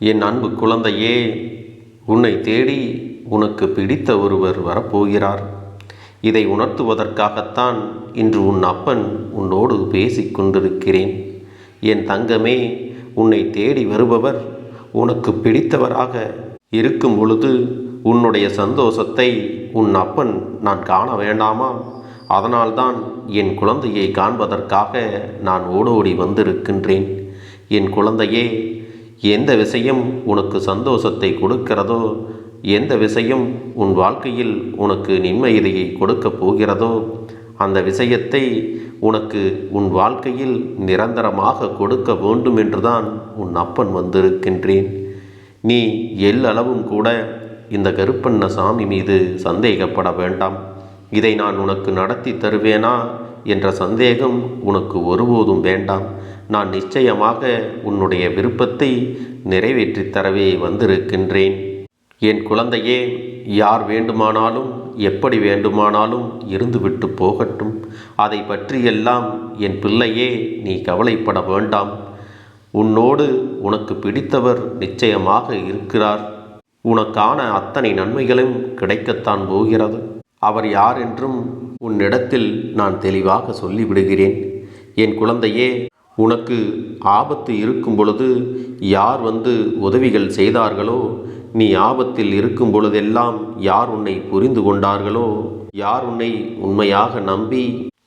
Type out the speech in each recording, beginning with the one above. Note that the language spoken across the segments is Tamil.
என் அன்பு குழந்தையே உன்னை தேடி உனக்கு பிடித்த ஒருவர் வரப்போகிறார். இதை உணர்த்துவதற்காகத்தான் இன்று உன் அப்பன் உன்னோடு பேசிக் கொண்டிருக்கிறேன். என் தங்கமே உன்னை தேடி வருபவர் உனக்கு பிடித்தவராக இருக்கும் பொழுது உன்னுடைய சந்தோஷத்தை உன் அப்பன் நான் காண வேண்டாமா? அதனால்தான் என் குழந்தையை காண்பதற்காக நான் ஓடோடி வந்திருக்கின்றேன். என் குழந்தையே எந்த விஷயம் உனக்கு சந்தோஷத்தை கொடுக்கிறதோ எந்த விஷயம் உன் வாழ்க்கையில் உனக்கு நிம்மதியை கொடுக்கப் போகிறதோ அந்த விஷயத்தை உனக்கு உன் வாழ்க்கையில் நிரந்தரமாக கொடுக்க வேண்டும் என்றுதான் உன் அப்பன் வந்திருக்கின்றேன். நீ எல்லளவும் கூட இந்த கருப்பண்ண சாமி மீது சந்தேகப்பட வேண்டாம். இதை நான் உனக்கு நடத்தி தருவேனா என்ற சந்தேகம் உனக்கு ஒருபோதும் வேண்டாம். நான் நிச்சயமாக உன்னுடைய விருப்பத்தை நிறைவேற்றித் தரவே வந்திருக்கின்றேன். என் குழந்தையே யார் வேண்டுமானாலும் எப்படி வேண்டுமானாலும் இருந்துவிட்டு போகட்டும். அதை பற்றியெல்லாம் என் பிள்ளையே நீ கவலைப்பட வேண்டாம். உன்னோடு உனக்கு பிடித்தவர் நிச்சயமாக இருக்கிறார். உனக்கான அத்தனை நன்மைகளும் கிடைக்கத்தான் போகிறது. அவர் யார் என்றும் உன்னிடத்தில் நான் தெளிவாக சொல்லிவிடுகிறேன். என் குழந்தையே உனக்கு ஆபத்து இருக்கும் பொழுது யார் வந்து உதவிகள் செய்தார்களோ நீ ஆபத்தில் இருக்கும் பொழுதெல்லாம் யார் உன்னை புரிந்து கொண்டார்களோ யார் உன்னை உண்மையாக நம்பி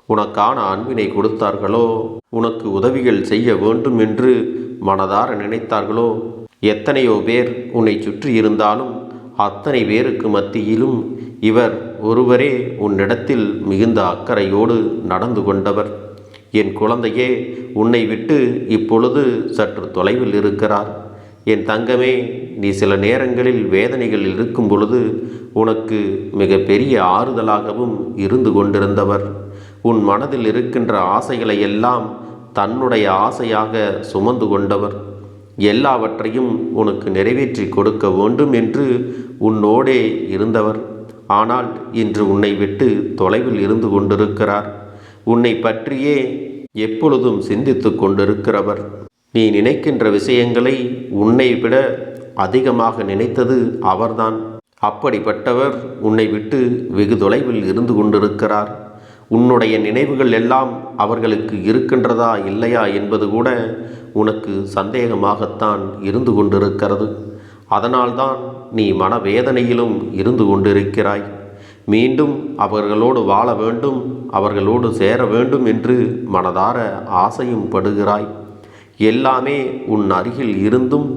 உனக்கான அன்பினை கொடுத்தார்களோ உனக்கு உதவிகள் செய்ய வேண்டும் என்று மனதார நினைத்தார்களோ எத்தனையோ பேர் உன்னை சுற்றி இருந்தாலும் அத்தனை பேருக்கு மத்தியிலும் இவர் ஒருவரே உன்னிடத்தில் மிகுந்த அக்கறையோடு நடந்து கொண்டவர். என் குழந்தையே உன்னை விட்டு இப்பொழுது சற்று தொலைவில் இருக்கிறார். என் தங்கமே நீ சில நேரங்களில் வேதனைகள் இருக்கும் பொழுது உனக்கு மிக பெரிய ஆறுதலாகவும் இருந்து கொண்டிருந்தவர். உன் மனதில் இருக்கின்ற ஆசைகளை எல்லாம் தன்னுடைய ஆசையாக சுமந்து கொண்டவர். எல்லாவற்றையும் உனக்கு நிறைவேற்றி கொடுக்க வேண்டும் என்று உன்னோடே இருந்தவர். ஆனால் இன்று உன்னை விட்டு தொலைவில் இருந்து கொண்டிருக்கிறார். உன்னை பற்றியே எப்பொழுதும் சிந்தித்து கொண்டிருக்கிறவர். நீ நினைக்கின்ற விஷயங்களை உன்னை விட அதிகமாக நினைத்தது அவர்தான். அப்படிப்பட்டவர் உன்னை விட்டு வெகு தொலைவில் இருந்து கொண்டிருக்கிறார். உன்னுடைய நினைவுகள் எல்லாம் அவர்களுக்கு இருக்கின்றதா இல்லையா என்பது கூட உனக்கு சந்தேகமாகத்தான் இருந்து கொண்டிருக்கிறது. அதனால்தான் நீ மனவேதனையிலும் இருந்து கொண்டிருக்கிறாய். மீண்டும் அவர்களோடு வாழ வேண்டும் அவர்களோடு சேர வேண்டும் என்று மனதார ஆசையும் படுகிறாய். எல்லாமே உன் அருகில் இருந்தும்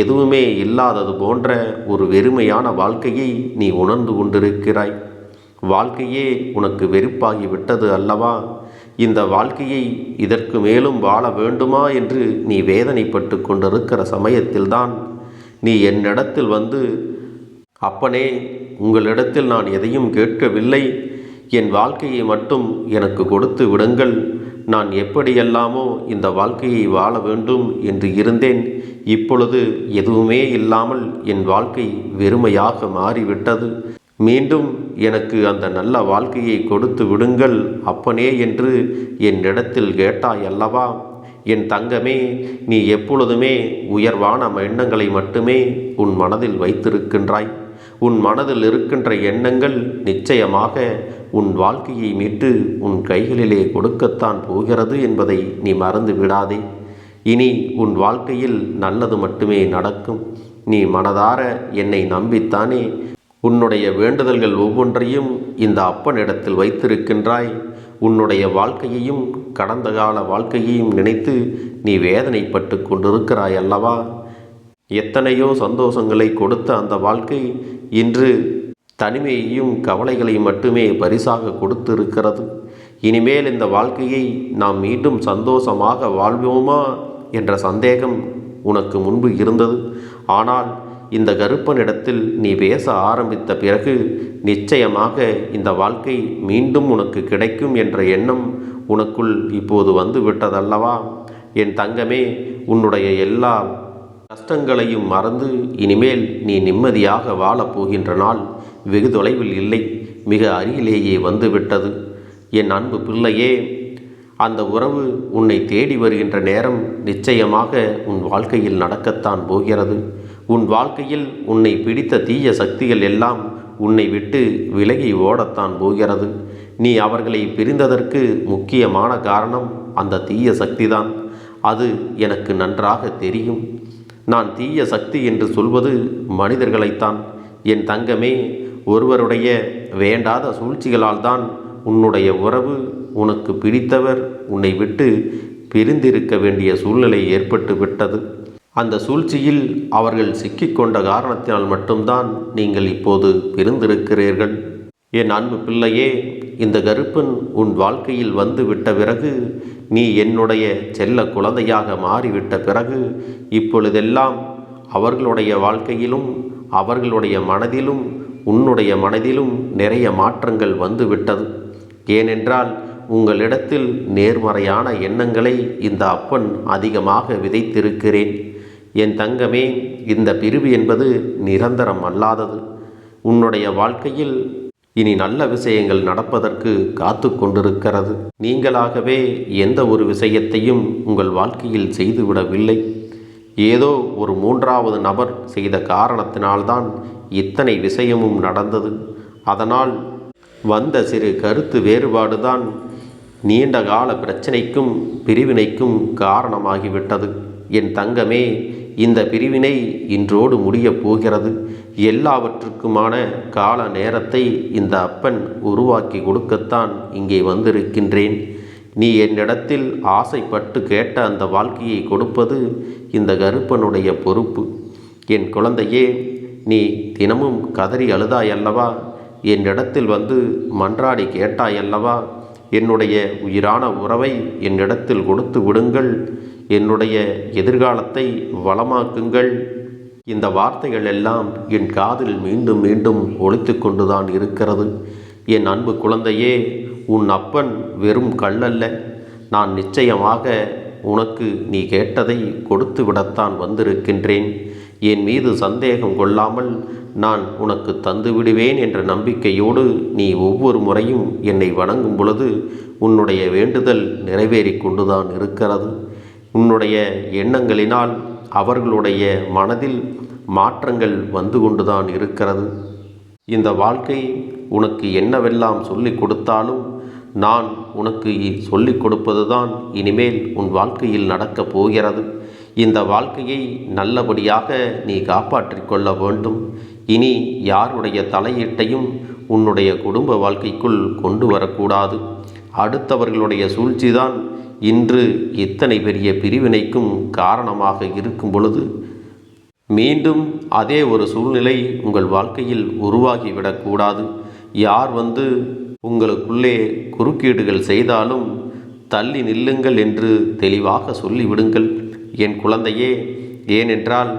எதுவுமே இல்லாதது போன்ற ஒரு வெறுமையான வாழ்க்கையை நீ உணர்ந்து கொண்டிருக்கிறாய். வாழ்க்கையே உனக்கு வெறுப்பாகி விட்டது அல்லவா? இந்த வாழ்க்கையை இதற்கு மேலும் வாழ வேண்டுமா என்று நீ வேதனைப்பட்டு கொண்டிருக்கிற சமயத்தில்தான் நீ என்னிடத்தில் வந்து அப்பனே உங்களிடத்தில் நான் எதையும் கேட்கவில்லை. என் வாழ்க்கையை மட்டும் எனக்கு கொடுத்து விடுங்கள். நான் எப்படியெல்லாமோ இந்த வாழ்க்கையை வாழ வேண்டும் என்று இருந்தேன். இப்பொழுது எதுவுமே இல்லாமல் என் வாழ்க்கை வெறுமையாக மாறிவிட்டது. மீண்டும் எனக்கு அந்த நல்ல வாழ்க்கையை கொடுத்து விடுங்கள். அப்பனே என்று என்னிடத்தில் கேட்டாய் அல்லவா? என் தங்கமே நீ எப்பொழுதுமே உயர்வான எண்ணங்களை மட்டுமே உன் மனதில் வைத்திருக்கின்றாய். உன் மனதில் இருக்கின்ற எண்ணங்கள் நிச்சயமாக உன் வாழ்க்கையை மீட்டு உன் கைகளிலே கொடுக்கத்தான் போகிறது என்பதை நீ மறந்து விடாதே. இனி உன் வாழ்க்கையில் நல்லது மட்டுமே நடக்கும். நீ மனதார என்னை நம்பித்தானே. உன்னுடைய வேண்டுதல்கள் ஒவ்வொன்றையும் இந்த அப்பனிடத்தில் வைத்திருக்கின்றாய். உன்னுடைய வாழ்க்கையையும் கடந்த கால வாழ்க்கையையும் நினைத்து நீ வேதனைப்பட்டு கொண்டிருக்கிறாய் அல்லவா எத்தனையோ சந்தோஷங்களை கொடுத்த அந்த வாழ்க்கை இன்று தனிமையையும் கவலைகளையும் மட்டுமே பரிசாக கொடுத்திருக்கிறது. இனிமேல் இந்த வாழ்க்கையை நாம் மீண்டும் சந்தோஷமாக வாழ்வோமா என்ற சந்தேகம் உனக்கு முன்பு இருந்தது. ஆனால் இந்த கருப்பனிடத்தில் நீ பேச ஆரம்பித்த பிறகு நிச்சயமாக இந்த வாழ்க்கை மீண்டும் உனக்கு கிடைக்கும் என்ற எண்ணம் உனக்குள் இப்போது வந்து விட்டதல்லவா? என் தங்கமே உன்னுடைய எல்லா கஷ்டங்களையும் மறந்து இனிமேல் நீ நிம்மதியாக வாழப் போகின்ற நாள் வெகு தொலைவில் இல்லை. மிக அருகிலேயே வந்துவிட்டது. என் அன்பு பிள்ளையே அந்த உறவு உன்னை தேடி வருகின்ற நேரம் நிச்சயமாக உன் வாழ்க்கையில் நடக்கத்தான் போகிறது. உன் வாழ்க்கையில் உன்னை பிடித்த தீய சக்திகள் எல்லாம் உன்னை விட்டு விலகி ஓடத்தான் போகிறது. நீ அவர்களை பிரிந்ததற்கு முக்கியமான காரணம் அந்த தீய சக்திதான். அது எனக்கு நன்றாக தெரியும். நான் தீய சக்தி என்று சொல்வது மனிதர்களைத்தான். என் தங்கமே ஒருவருடைய வேண்டாத சூழ்ச்சிகளால் தான் உன்னுடைய உறவு உனக்கு பிடித்தவர் உன்னை விட்டு பிரிந்திருக்க வேண்டிய சூழ்நிலை ஏற்பட்டு விட்டது. அந்த சூழ்ச்சியில் அவர்கள் சிக்கிக்கொண்ட காரணத்தினால் மட்டும்தான் நீங்கள் இப்போது பிரிந்திருக்கிறீர்கள். என் அன்பு பிள்ளையே இந்த கருப்பன் உன் வாழ்க்கையில் வந்து விட்ட பிறகு நீ என்னுடைய செல்ல குழந்தையாக மாறிவிட்ட பிறகு இப்பொழுதெல்லாம் அவர்களுடைய வாழ்க்கையிலும் அவர்களுடைய மனதிலும் உன்னுடைய மனதிலும் நிறைய மாற்றங்கள் வந்துவிட்டது. ஏனென்றால் உங்களிடத்தில் நேர்மறையான எண்ணங்களை இந்த அப்பன் அதிகமாக விதைத்திருக்கிறேன். என் தங்கமே இந்த பிரிவு என்பது நிரந்தரம் அல்லாதது. உன்னுடைய வாழ்க்கையில் இனி நல்ல விஷயங்கள் நடப்பதற்கு காத்து கொண்டிருக்கிறது. நீங்களாகவே எந்த ஒரு விஷயத்தையும் உங்கள் வாழ்க்கையில் செய்துவிடவில்லை. ஏதோ ஒரு மூன்றாவது நபர் செய்த காரணத்தினால்தான் இத்தனை விஷயமும் நடந்தது. அதனால் வந்த சிறு கருத்து வேறுபாடுதான் நீண்ட கால பிரச்சனைக்கும் பிரிவினைக்கும் காரணமாகிவிட்டது. என் தங்கமே இந்த பிரிவினை இன்றோடு முடியப் போகிறது. எல்லாவற்றுக்குமான கால நேரத்தை இந்த அப்பன் உருவாக்கி கொடுக்கத்தான் இங்கே வந்திருக்கின்றேன். நீ என்னிடத்தில் ஆசைப்பட்டு கேட்ட அந்த வாழ்க்கையை கொடுப்பது இந்த கருப்பனுடைய பொறுப்பு. என் குழந்தையே நீ தினமும் கதறி அழுதாயல்லவா? என்னிடத்தில் வந்து மன்றாடி கேட்டாயல்லவா? என்னுடைய உயிரான உறவை என்னிடத்தில் கொடுத்து விடுங்கள். என்னுடைய எதிர்காலத்தை வளமாக்குங்கள். இந்த வார்த்தைகள் எல்லாம் என் காதில் மீண்டும் மீண்டும் ஒழித்து கொண்டுதான் இருக்கிறது. என் அன்பு குழந்தையே உன் அப்பன் வெறும் கல்லல்ல. நான் நிச்சயமாக உனக்கு நீ கேட்டதை கொடுத்து விடத்தான் வந்திருக்கின்றேன். என் மீது சந்தேகம் கொள்ளாமல் நான் உனக்கு தந்து விடுவேன் என்ற நம்பிக்கையோடு நீ ஒவ்வொரு முறையும் என்னை வணங்கும் பொழுது உன்னுடைய வேண்டுதல் நிறைவேறி கொண்டுதான் இருக்கிறது. உன்னுடைய எண்ணங்களினால் அவர்களுடைய மனதில் மாற்றங்கள் வந்து கொண்டுதான் இருக்கிறது. இந்த வாழ்க்கை உனக்கு என்னவெல்லாம் சொல்லிக் கொடுத்தாலும் நான் உனக்கு சொல்லிக் கொடுப்பதுதான் இனிமேல் உன் வாழ்க்கையில் நடக்கப் போகிறது. இந்த வாழ்க்கையை நல்லபடியாக நீ காப்பாற்றிக் கொள்ள வேண்டும். இனி யாருடைய தலையீட்டையும் உன்னுடைய குடும்ப வாழ்க்கைக்குள் கொண்டு வரக்கூடாது. அடுத்தவர்களுடைய சூழ்ச்சிதான் இன்று இத்தனை பெரிய பிரிவினைக்கும் காரணமாக இருக்கும் பொழுது மீண்டும் அதே ஒரு சூழ்நிலை உங்கள் வாழ்க்கையில் உருவாகிவிடக்கூடாது யார் வந்து உங்களுக்குள்ளே குறுக்கீடுகள் செய்தாலும் தள்ளி நில்லுங்கள் என்று தெளிவாக சொல்லிவிடுங்கள். என் குழந்தையே ஏனென்றால்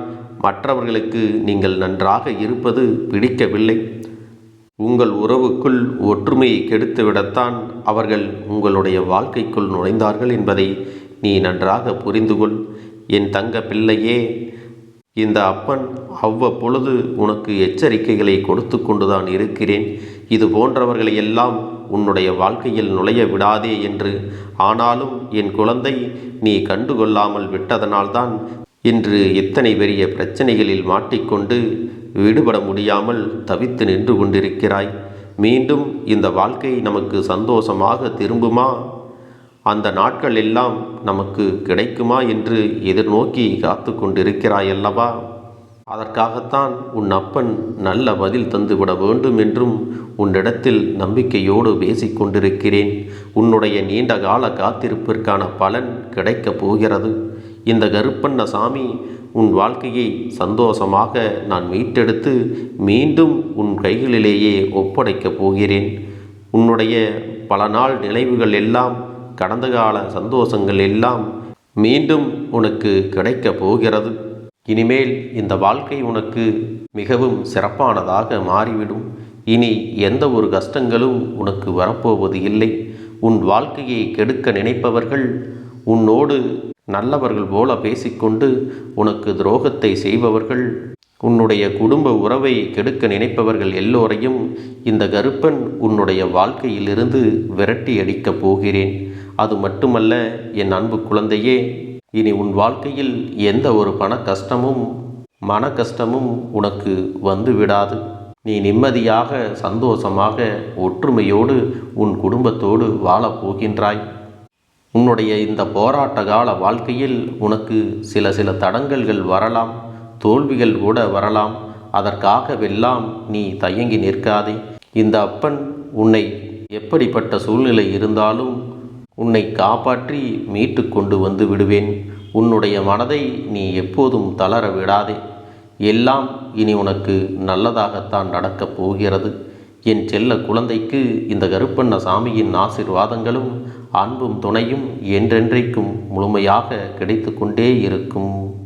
மற்றவர்களுக்கு நீங்கள் நன்றாக இருப்பது பிடிக்கவில்லை. உங்கள் உறவுக்குள் ஒற்றுமையை கெடுத்துவிடத்தான் அவர்கள் உங்களுடைய வாழ்க்கைக்குள் நுழைந்தார்கள் என்பதை நீ நன்றாக புரிந்துகொள். என் தங்க பிள்ளையே இந்த அப்பன் அவ்வப்பொழுது உனக்கு எச்சரிக்கைகளை கொடுத்து கொண்டுதான் இருக்கிறேன். இது போன்றவர்களை எல்லாம் உன்னுடைய வாழ்க்கையில் நுழைய விடாதே என்று. ஆனாலும் என் குழந்தை நீ கண்டுகொள்ளாமல் விட்டதனால்தான் இன்று இத்தனை பெரிய பிரச்சனைகளில் மாட்டிக்கொண்டு விடுபட முடியாமல் தவித்து நின்று கொண்டிருக்கிறாய். மீண்டும் இந்த வாழ்க்கை நமக்கு சந்தோஷமாக திரும்புமா? அந்த நாட்கள் எல்லாம் நமக்கு கிடைக்குமா என்று எதிர்நோக்கி காத்து கொண்டிருக்கிறாயல்லவா? அதற்காகத்தான் உன் அப்பன் நல்ல பதில் தந்துவிட வேண்டும் என்றும் உன்னிடத்தில் நம்பிக்கையோடு பேசிக்கொண்டிருக்கிறேன். உன்னுடைய நீண்ட கால காத்திருப்பிற்கான பலன் கிடைக்கப் போகிறது. இந்த கருப்பண்ண சாமி உன் வாழ்க்கையை சந்தோஷமாக நான் மீட்டெடுத்து மீண்டும் உன் கைகளிலேயே ஒப்படைக்கப் போகிறேன். உன்னுடைய பல நாள் நினைவுகள் எல்லாம் கடந்த கால சந்தோஷங்கள் எல்லாம் மீண்டும் உனக்கு கிடைக்கப் போகிறது. இனிமேல் இந்த வாழ்க்கை உனக்கு மிகவும் சிறப்பானதாக மாறிவிடும். இனி எந்த ஒரு கஷ்டங்களும் உனக்கு வரப்போவது இல்லை. உன் வாழ்க்கையை கெடுக்க நினைப்பவர்கள் உன்னோடு நல்லவர்கள் போல பேசிக்கொண்டு உனக்கு துரோகத்தை செய்பவர்கள் உன்னுடைய குடும்ப உறவை கெடுக்க நினைப்பவர்கள் எல்லோரையும் இந்த கருப்பன் உன்னுடைய வாழ்க்கையிலிருந்து விரட்டி அடிக்கப் போகிறேன். அது மட்டுமல்ல என் அன்பு குழந்தையே இனி உன் வாழ்க்கையில் எந்த ஒரு பண கஷ்டமும் மன கஷ்டமும் உனக்கு வந்து விடாது நீ நிம்மதியாக சந்தோஷமாக ஒற்றுமையோடு உன் குடும்பத்தோடு வாழப் போகின்றாய். உன்னுடைய இந்த போராட்ட கால வாழ்க்கையில் உனக்கு சில சில தடங்கல்கள் வரலாம் தோல்விகள் கூட வரலாம். அதற்காகவெல்லாம் நீ தயங்கி நிற்காதே. இந்த அப்பன் உன்னை எப்படிப்பட்ட சூழ்நிலை இருந்தாலும் உன்னை காப்பாற்றி மீட்டு கொண்டு வந்து விடுவேன். உன்னுடைய மனதை நீ எப்போதும் தளர விடாதே. எல்லாம் இனி உனக்கு நல்லதாகத்தான் நடக்கப் போகிறது. என் செல்ல குழந்தைக்கு இந்த கருப்பண்ண சாமியின் ஆசிர்வாதங்களும் அன்பும் துணையும் என்றென்றைக்கும் முழுமையாக கிடைத்து கொண்டே இருக்கும்.